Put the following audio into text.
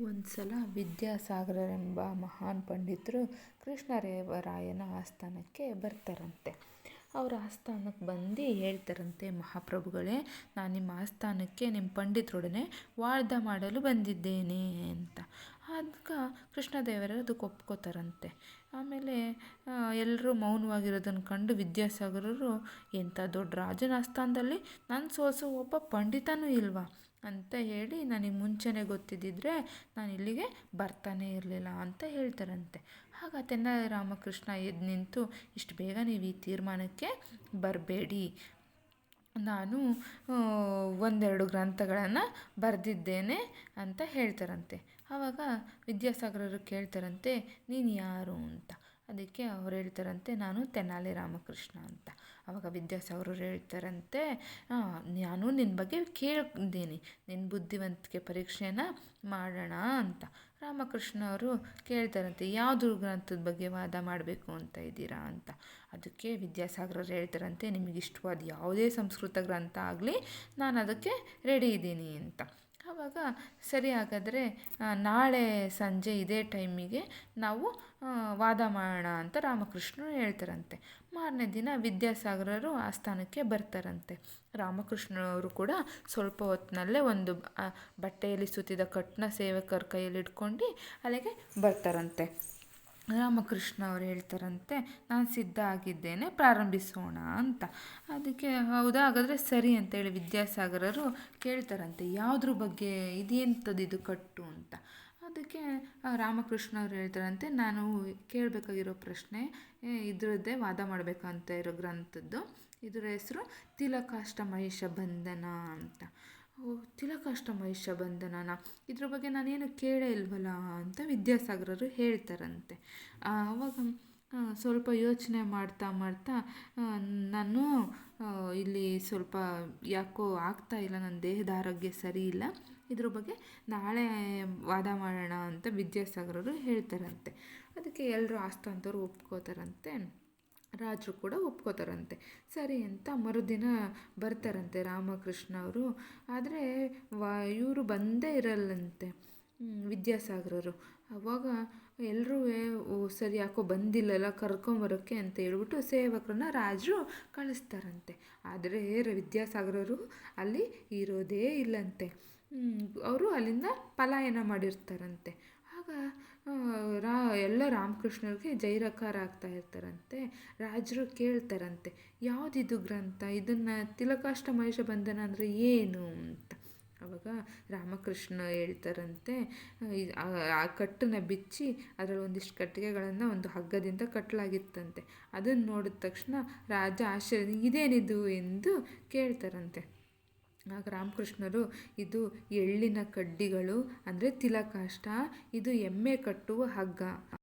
ಒಂದು ಸಲ ವಿದ್ಯಾಸಾಗರರೆಂಬ ಮಹಾನ್ ಪಂಡಿತರು ಕೃಷ್ಣರೇವರಾಯನ ಆಸ್ಥಾನಕ್ಕೆ ಬರ್ತಾರಂತೆ. ಅವರ ಆಸ್ಥಾನಕ್ಕೆ ಬಂದು ಹೇಳ್ತಾರಂತೆ, ಮಹಾಪ್ರಭುಗಳೇ, ನಾನು ನಿಮ್ಮ ಆಸ್ಥಾನಕ್ಕೆ ನಿಮ್ಮ ಪಂಡಿತರೊಡನೆ ವಾರ್ಧ ಮಾಡಲು ಬಂದಿದ್ದೇನೆ ಅಂತ. ಅದಕ್ಕೆ ಕೃಷ್ಣದೇವರ ಅದಕ್ಕೆ ಒಪ್ಕೋತಾರಂತೆ. ಆಮೇಲೆ ಎಲ್ಲರೂ ಮೌನವಾಗಿರೋದನ್ನು ಕಂಡು ವಿದ್ಯಾಸಾಗರರು ಎಂಥ ದೊಡ್ಡ ರಾಜನ ಆಸ್ಥಾನದಲ್ಲಿ ನನ್ನ ಸೋಸು ಒಬ್ಬ ಪಂಡಿತನೂ ಇಲ್ವಾ? ಅಂತ ಹೇಳಿ ನನಗೆ ಮುಂಚೆನೇ ಗೊತ್ತಿದ್ದಿದ್ರೆ ನಾನು ಇಲ್ಲಿಗೆ ಬರ್ತಾನೇ ಇರಲಿಲ್ಲ ಅಂತ ಹೇಳ್ತಾರಂತೆ. ಆಗ ತೆನಾಲಿ ರಾಮಕೃಷ್ಣ ಎದ್ದು ನಿಂತು, ಇಷ್ಟು ಬೇಗ ನೀವು ಈ ತೀರ್ಮಾನಕ್ಕೆ ಬರಬೇಡಿ. ನಾನು ಒಂದೆರಡು ಗ್ರಂಥಗಳನ್ನು ಬರೆದಿದ್ದೇನೆ ಅಂತ ಹೇಳ್ತಾರಂತೆ. ಆವಾಗ ವಿದ್ಯಾಸಾಗರರು ಕೇಳ್ತಾರಂತೆ, ನೀನು ಯಾರು ಅಂತ? ಅದಕ್ಕೆ ಅವ್ರು ಹೇಳ್ತಾರಂತೆ, ನಾನು ತೆನಾಲಿ ರಾಮಕೃಷ್ಣ ಅಂತ. ಆವಾಗ ವಿದ್ಯಾಸಾಗರರು ಹೇಳ್ತಾರಂತೆ ನಾನು ನಿನ್ನ ಬಗ್ಗೆ ಕೇಳಿದ್ದೀನಿ ನಿನ್ನ ಬುದ್ಧಿವಂತಿಕೆ ಪರೀಕ್ಷೆನ ಮಾಡೋಣ ಅಂತ. ರಾಮಕೃಷ್ಣ ಅವರು ಕೇಳ್ತಾರಂತೆ ಯಾವುದು ಗ್ರಂಥದ ಬಗ್ಗೆ ವಾದ ಮಾಡಬೇಕು ಅಂತ ಇದ್ದೀರಾ ಅಂತ? ಅದಕ್ಕೆ ವಿದ್ಯಾಸಾಗರರು ಹೇಳ್ತಾರಂತೆ ನಿಮಗೆ ಇಷ್ಟವಾದ ಯಾವುದೇ ಸಂಸ್ಕೃತ ಗ್ರಂಥ ಆಗಲಿ ನಾನು ಅದಕ್ಕೆ ರೆಡಿ ಇದ್ದೀನಿ ಅಂತ. ಆವಾಗ ಸರಿ ಹಾಗಾದರೆ ನಾಳೆ ಸಂಜೆ ಇದೇ ಟೈಮಿಗೆ ನಾವು ವಾದ ಮಾಡೋಣ ಅಂತ ರಾಮಕೃಷ್ಣರು ಹೇಳ್ತಾರಂತೆ. ಮಾರನೇ ದಿನ ವಿದ್ಯಾಸಾಗರರು ಆ ಸ್ಥಾನಕ್ಕೆ ಬರ್ತಾರಂತೆ. ರಾಮಕೃಷ್ಣವರು ಕೂಡ ಸ್ವಲ್ಪ ಹೊತ್ತಿನಲ್ಲೇ ಒಂದು ಬಟ್ಟೆಯಲ್ಲಿ ಸುತ್ತಿದ ಕಟ್ಟನ್ನ ಸೇವಕರ ಕೈಯಲ್ಲಿ ಇಟ್ಕೊಂಡು ಅಲ್ಲಿಗೆ ಬರ್ತಾರಂತೆ. ರಾಮಕೃಷ್ಣ ಅವರು ಹೇಳ್ತಾರಂತೆ, ನಾನು ಸಿದ್ಧ ಆಗಿದ್ದೇನೆ, ಪ್ರಾರಂಭಿಸೋಣ ಅಂತ. ಅದಕ್ಕೆ ಹೌದಾ? ಹಾಗಾದರೆ ಸರಿ ಅಂತೇಳಿ ವಿದ್ಯಾಸಾಗರರು ಕೇಳ್ತಾರಂತೆ, ಯಾವುದ್ರ ಬಗ್ಗೆ ಇದೇಂಥದ್ದು ಇದು ಕಟ್ಟು ಅಂತ? ಅದಕ್ಕೆ ರಾಮಕೃಷ್ಣ ಅವರು ಹೇಳ್ತಾರಂತೆ, ನಾನು ಕೇಳಬೇಕಾಗಿರೋ ಪ್ರಶ್ನೆ ಇದರದ್ದೇ ವಾದ ಮಾಡಬೇಕಂತ ಇರೋ ಗ್ರಂಥದ್ದು, ಇದರ ಹೆಸರು ತಿಲಕಾಷ್ಟ ಮಹಿಷ ಬಂಧನ ಅಂತ. ಓ ತಿಲಕಾಷ್ಟಮ ಬಂಧನನ. ಇದ್ರ ಬಗ್ಗೆ ನಾನೇನು ಕೇಳೇ ಇಲ್ವಲ್ಲ ಅಂತ ವಿದ್ಯಾಸಾಗರರು ಹೇಳ್ತಾರಂತೆ. ಆವಾಗ ಸ್ವಲ್ಪ ಯೋಚನೆ ಮಾಡ್ತಾ ಮಾಡ್ತಾ ನಾನು ಇಲ್ಲಿ ಸ್ವಲ್ಪ ಯಾಕೋ ಆಗ್ತಾ ಇಲ್ಲ, ನನ್ನ ದೇಹದ ಆರೋಗ್ಯ ಸರಿ ಇಲ್ಲ, ಇದ್ರ ಬಗ್ಗೆ ನಾಳೆ ವಾದ ಮಾಡೋಣ ಅಂತ ವಿದ್ಯಾಸಾಗರರು ಹೇಳ್ತಾರಂತೆ. ಅದಕ್ಕೆ ಎಲ್ಲರೂ ಆಸ್ಥಾನದವ್ರು ಒಪ್ಕೋತಾರಂತೆ. ರಾಜರು ಕೂಡ ಒಪ್ಕೋತಾರಂತೆ. ಸರಿ ಅಂತ ಮರುದಿನ ಬರ್ತಾರಂತೆ ರಾಮಕೃಷ್ಣ ಅವರು. ಆದರೆ ವಾ, ಇವರು ಬಂದೇ ಇರಲ್ಲಂತೆ ವಿದ್ಯಾಸಾಗರರು. ಅವಾಗ ಎಲ್ಲರೂ ಸರಿ, ಯಾಕೋ ಬಂದಿಲ್ಲಲ್ಲ ಕರ್ಕೊಂಬರೋಕ್ಕೆ ಅಂತ ಹೇಳ್ಬಿಟ್ಟು ಸೇವಕರನ್ನ ರಾಜರು ಕಳಿಸ್ತಾರಂತೆ. ಆದರೆ ವಿದ್ಯಾಸಾಗರರು ಅಲ್ಲಿ ಇರೋದೇ ಇಲ್ಲಂತೆ. ಅವರು ಅಲ್ಲಿಂದ ಪಲಾಯನ ಮಾಡಿರ್ತಾರಂತೆ. ಆಗ ಎಲ್ಲ ರಾಮಕೃಷ್ಣರಿಗೆ ಜೈರಕಾರ ಆಗ್ತಾ ಇರ್ತಾರಂತೆ, ರಾಜರು ಕೇಳ್ತಾರಂತೆ, ಯಾವುದಿದು ಗ್ರಂಥ? ಇದನ್ನು ತಿಲಕಾಷ್ಟ ಮಹಿಷ ಬಂಧನ ಅಂದರೆ ಏನು ಅಂತ. ಆವಾಗ ರಾಮಕೃಷ್ಣ ಹೇಳ್ತಾರಂತೆ ಆ ಕಟ್ಟನ್ನು ಬಿಚ್ಚಿ ಅದರಲ್ಲಿ ಒಂದಿಷ್ಟು ಕಟ್ಟಿಗೆಗಳನ್ನು ಒಂದು ಹಗ್ಗದಿಂದ ಕಟ್ಟಲಾಗಿತ್ತಂತೆ ಅದನ್ನು ನೋಡಿದ ತಕ್ಷಣ ರಾಜ ಆಶ್ಚರ್ಯ, ಇದೇನಿದು ಎಂದು ಕೇಳ್ತಾರಂತೆ. ರಾಮಕೃಷ್ಣರು ಇದು ಎಳ್ಳಿನ ಕಡ್ಡಿಗಳು ಅಂದರೆ ತಿಲಕಾಷ್ಟ ಇದು ಎಮ್ಮೆ ಕಟ್ಟುವ ಹಗ್ಗ.